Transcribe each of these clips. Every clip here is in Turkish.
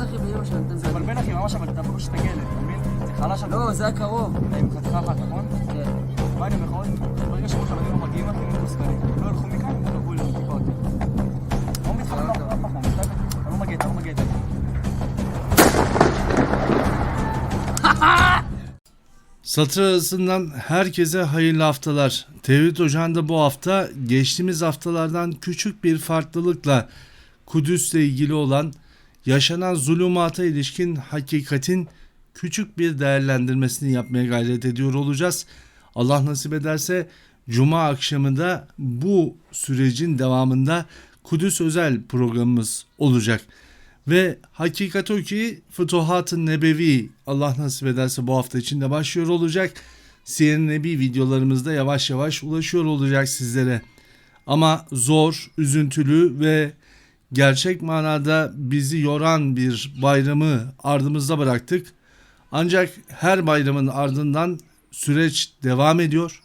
איך שהוא צץ, אחי, באמא שלו, נותן זה זמן. מבלבל אחי, ממש אבל אתה בקושי תגיע אליהם, אתה מבין? זה חלש אבל. לא, זה היה קרוב. עם חתיכה אחת, נכון? כן. מה אני אומר לך עוד? ברגע שמחבלים לא מגיעים, אחי, הם מתוסכלים. לא ילכו מכאן, הם יתקרבו אלינו טיפה יותר. לא מתחבבים, לא, לא, לא, לא, אתה לא מגיע, אתה לא מגיע. Satır arasından herkese hayırlı haftalar. Tevhid Ocağı'nda bu hafta geçtiğimiz haftalardan küçük bir farklılıkla Kudüs'le ilgili olan yaşanan zulümata ilişkin hakikatin küçük bir değerlendirmesini yapmaya gayret ediyor olacağız. Allah nasip ederse Cuma akşamında bu sürecin devamında Kudüs özel programımız olacak. Ve hakikat o ki Fütuhat-ı Nebevi Allah nasip ederse bu hafta içinde başlıyor olacak. Siyer Nebi videolarımızda yavaş yavaş ulaşıyor olacak sizlere. Ama zor, üzüntülü ve gerçek manada bizi yoran bir bayramı ardımızda bıraktık. Ancak her bayramın ardından süreç devam ediyor.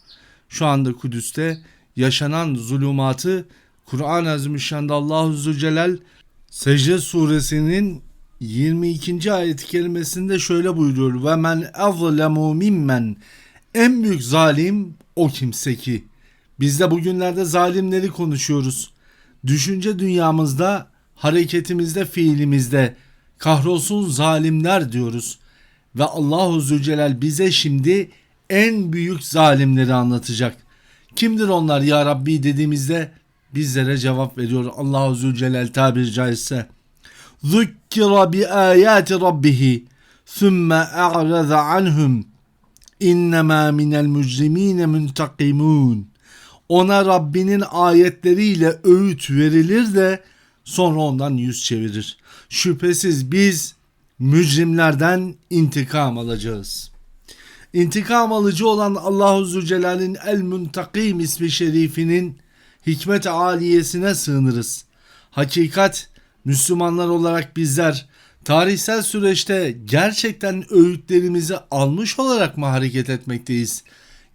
Şu anda Kudüs'te yaşanan zulümatı Kur'an-ı Azimüşşan'da Allahu Zülcelal Secde suresinin 22. ayet-i kerimesinde şöyle buyuruyor. Ve men azlemu mimmen en büyük zalim o kimse ki. Biz de bugünlerde zalimleri konuşuyoruz. Düşünce dünyamızda, hareketimizde, fiilimizde kahrolsun zalimler diyoruz. Ve Allahu Zülcelal bize şimdi en büyük zalimleri anlatacak. Kimdir onlar ya Rabbi dediğimizde bizlere cevap veriyor Allahu Zülcelal tabiri caizse. Zukkira bi ayati rabbihi thumma a'raza anhum innema minel mücrimine muntakimun. Ona Rabbinin ayetleriyle öğüt verilir de sonra ondan yüz çevirir. Şüphesiz biz mücrimlerden intikam alacağız. İntikam alıcı olan Allahu Zülcelal'in El Muntakim ismi şerifinin hikmet aliyesine sığınırız. Hakikat Müslümanlar olarak bizler tarihsel süreçte gerçekten öğütlerimizi almış olarak mı hareket etmekteyiz?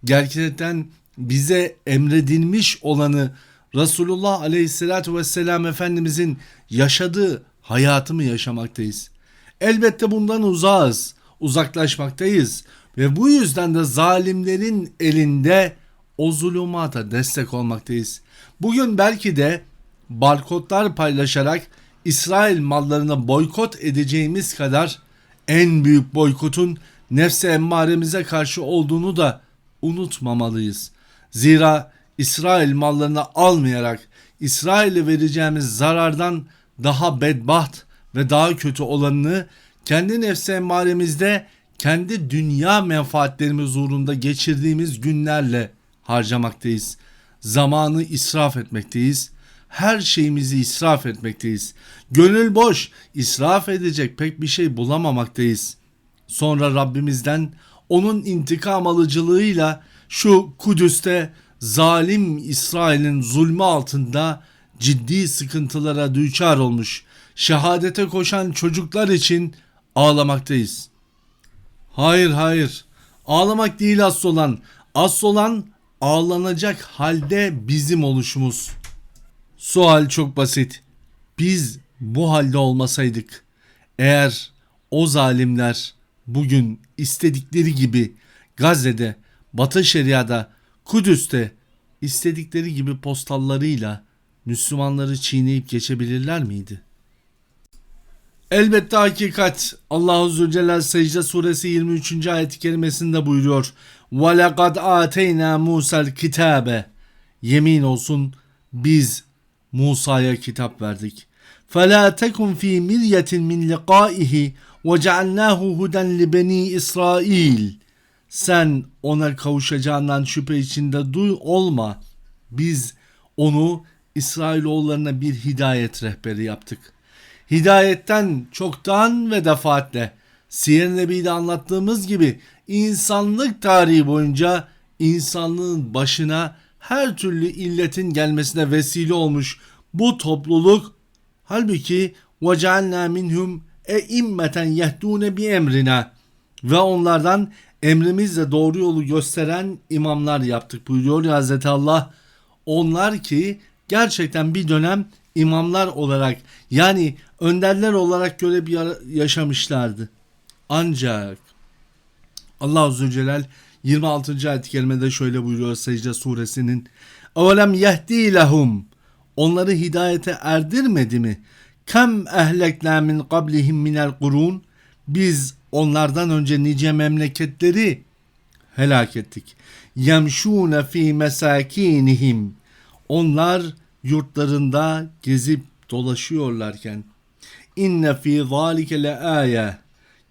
Gerçekten bize emredilmiş olanı Resulullah Aleyhisselatü Vesselam Efendimizin yaşadığı hayatı mı yaşamaktayız? Elbette bundan uzağız, uzaklaşmaktayız ve bu yüzden de zalimlerin elinde o zulümata destek olmaktayız. Bugün belki de barkodlar paylaşarak İsrail mallarını boykot edeceğimiz kadar en büyük boykotun nefse emmaremize karşı olduğunu da unutmamalıyız. Zira İsrail mallarını almayarak İsrail'e vereceğimiz zarardan daha bedbaht ve daha kötü olanını kendi nefsi emmaremizde kendi dünya menfaatlerimiz uğrunda geçirdiğimiz günlerle harcamaktayız. Zamanı israf etmekteyiz. Her şeyimizi israf etmekteyiz. Gönül boş, israf edecek pek bir şey bulamamaktayız. Sonra Rabbimizden onun intikam alıcılığıyla şu Kudüs'te zalim İsrail'in zulmü altında ciddi sıkıntılara düçar olmuş şehadete koşan çocuklar için ağlamaktayız. Hayır hayır. Ağlamak değil asıl olan. Asıl olan ağlanacak halde bizim oluşumuz. Sual çok basit. Biz bu halde olmasaydık eğer o zalimler bugün istedikleri gibi Gazze'de, Batı Şeria'da, Kudüs'te istedikleri gibi postallarıyla Müslümanları çiğneyip geçebilirler miydi? Elbette hakikat. Allahu Zülcelal Secde suresi 23. ayet-i kerimesinde buyuruyor. وَلَقَدْ آتَيْنَا مُوسَى الْكِتَابَ Yemin olsun biz Musa'ya kitap verdik. فَلَا تَكُنْ ف۪ي مِرْيَةٍ مِنْ لِقَائِهِ وَجَعَلْنَاهُ هُدًى لِبَن۪ي İsrail. Sen ona kavuşacağından şüphe içinde duy olma. Biz onu İsrailoğullarına bir hidayet rehberi yaptık. Hidayetten çoktan ve defaatle Siyer Nebi'de anlattığımız gibi insanlık tarihi boyunca insanlığın başına her türlü illetin gelmesine vesile olmuş bu topluluk halbuki وَجَعَلْنَا مِنْهُمْ اَئِمَّةً يَهْدُونَ بِاَمْرِنَا ve onlardan emrimizle doğru yolu gösteren imamlar yaptık buyuruyor Hazreti Allah. Onlar ki gerçekten bir dönem imamlar olarak yani önderler olarak görev yaşamışlardı. Ancak Allah Azze Celal 26. ayet-i kerimede şöyle buyuruyor Secde suresinin Evelem yehdi lehum Onları hidayete erdirmedi mi? Kem ehlekna min qablihim minel kurun Biz onlardan önce nice memleketleri helak ettik. Yemşûne fî mesâkînihim Onlar yurtlarında gezip dolaşıyorlarken inne fî zâlike le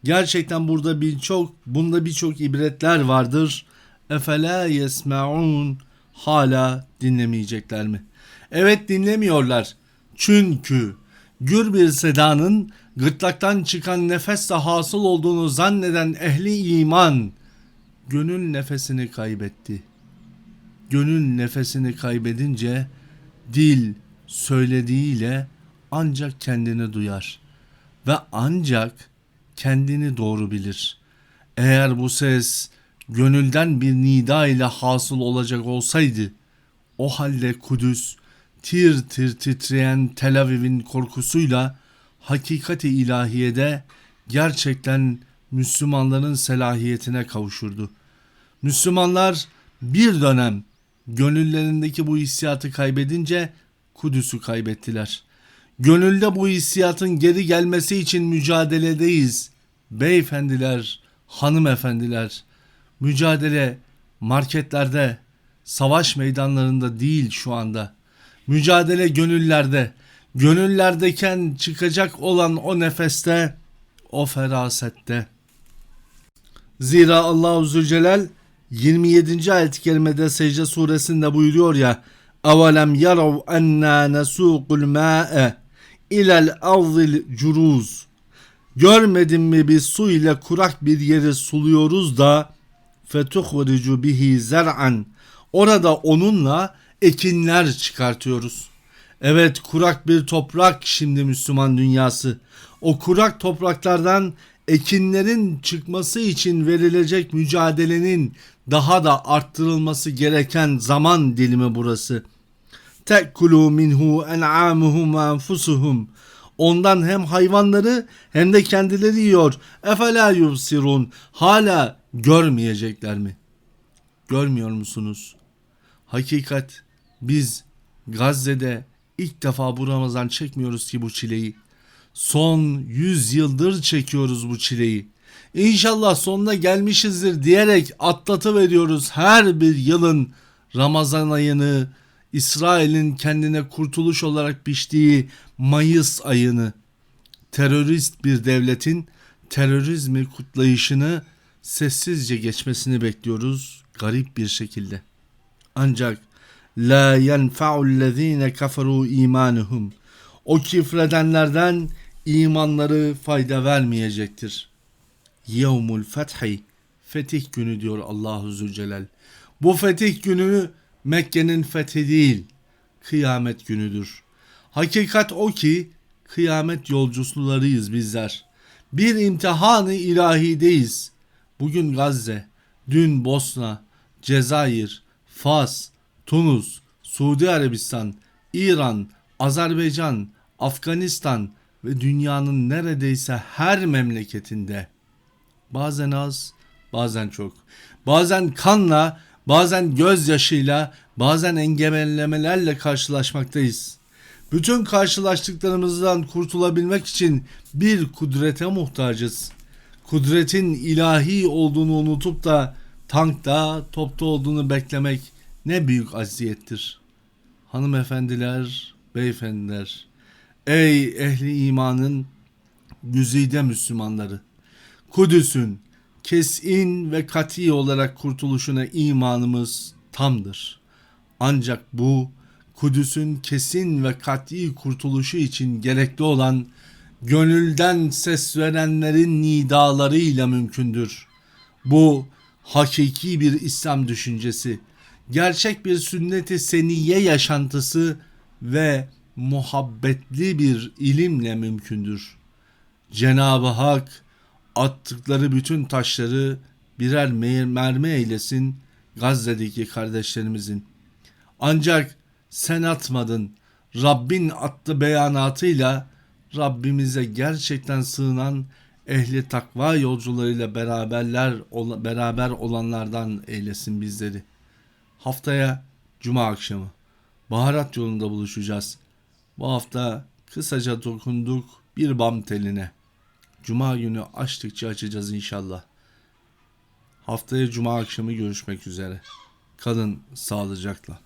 Gerçekten burada birçok bunda birçok ibretler vardır. Efela yesmaun hala dinlemeyecekler mi? Evet dinlemiyorlar. Çünkü gür bir sedanın gırtlaktan çıkan nefesle hasıl olduğunu zanneden ehli iman gönül nefesini kaybetti. Gönül nefesini kaybedince dil söylediğiyle ancak kendini duyar ve ancak kendini doğru bilir. Eğer bu ses gönülden bir nida ile hasıl olacak olsaydı, o halde Kudüs tir tir titreyen Tel Aviv'in korkusuyla hakikati ilahiyede gerçekten Müslümanların selahiyetine kavuşurdu. Müslümanlar bir dönem gönüllerindeki bu hissiyatı kaybedince Kudüs'ü kaybettiler. Gönülde bu hissiyatın geri gelmesi için mücadeledeyiz. Beyefendiler, hanımefendiler, mücadele marketlerde, savaş meydanlarında değil şu anda. Mücadele gönüllerde. Gönüllerdeyken çıkacak olan o nefeste, o ferasette. Zira Allahu Zülcelal 27. ayet-i kerimede Secde suresinde buyuruyor ya اَوَلَمْ يَرَوْا اَنَّا نَسُوقُ الْمَاءَ اِلَى الْاَرْضِ الْجُرُوزِ Görmedin mi biz su ile kurak bir yeri suluyoruz da fetuhricu bihi zer'an orada onunla ekinler çıkartıyoruz. Evet kurak bir toprak şimdi Müslüman dünyası. O kurak topraklardan ekinlerin çıkması için verilecek mücadelenin daha da arttırılması gereken zaman dilimi burası. Tekulu minhu en'amuhum enfusuhum. Ondan hem hayvanları hem de kendileri yiyor. Efela yubsirun. Hala görmeyecekler mi? Görmüyor musunuz? Hakikat biz Gazze'de ilk defa bu Ramazan çekmiyoruz ki bu çileyi. Son 100 yıldır çekiyoruz bu çileyi. İnşallah sonuna gelmişizdir diyerek atlatı veriyoruz her bir yılın Ramazan ayını, İsrail'in kendine kurtuluş olarak biçtiği Mayıs ayını, terörist bir devletin terörizmi kutlayışını sessizce geçmesini bekliyoruz garip bir şekilde. Ancak la yenfa'ullezine kaferu imanuhum. O küfredenlerden imanları fayda vermeyecektir. Yevmul fethi fetih günü diyor Allahu Zülcelal. Bu fetih günü Mekke'nin fethi değil, kıyamet günüdür. Hakikat o ki kıyamet yolcusularıyız bizler. Bir imtihanı ilahideyiz. Bugün Gazze, dün Bosna, Cezayir, Fas, Tunus, Suudi Arabistan, İran, Azerbaycan, Afganistan ve dünyanın neredeyse her memleketinde bazen az, bazen çok, bazen kanla, bazen gözyaşıyla, bazen engellemelerle karşılaşmaktayız. Bütün karşılaştıklarımızdan kurtulabilmek için bir kudrete muhtacız. Kudretin ilahi olduğunu unutup da tankta, topta olduğunu beklemek ne büyük aziyettir. Hanımefendiler, beyefendiler, ey ehli imanın güzide Müslümanları, Kudüs'ün kesin ve kati olarak kurtuluşuna imanımız tamdır. Ancak bu Kudüs'ün kesin ve kat'i kurtuluşu için gerekli olan gönülden ses verenlerin nidalarıyla mümkündür. Bu hakiki bir İslam düşüncesi, gerçek bir sünnet-i seniye yaşantısı ve muhabbetli bir ilimle mümkündür. Cenab-ı Hak attıkları bütün taşları birer me- mermi eylesin Gazze'deki kardeşlerimizin. Ancak sen atmadın. Rabbin attı beyanatıyla Rabbimize gerçekten sığınan ehli takva yolcularıyla beraberler beraber olanlardan eylesin bizleri. Haftaya cuma akşamı baharat yolunda buluşacağız. Bu hafta kısaca dokunduk bir bam teline. Cuma günü açtıkça açacağız inşallah. Haftaya cuma akşamı görüşmek üzere. Kalın sağlıcakla.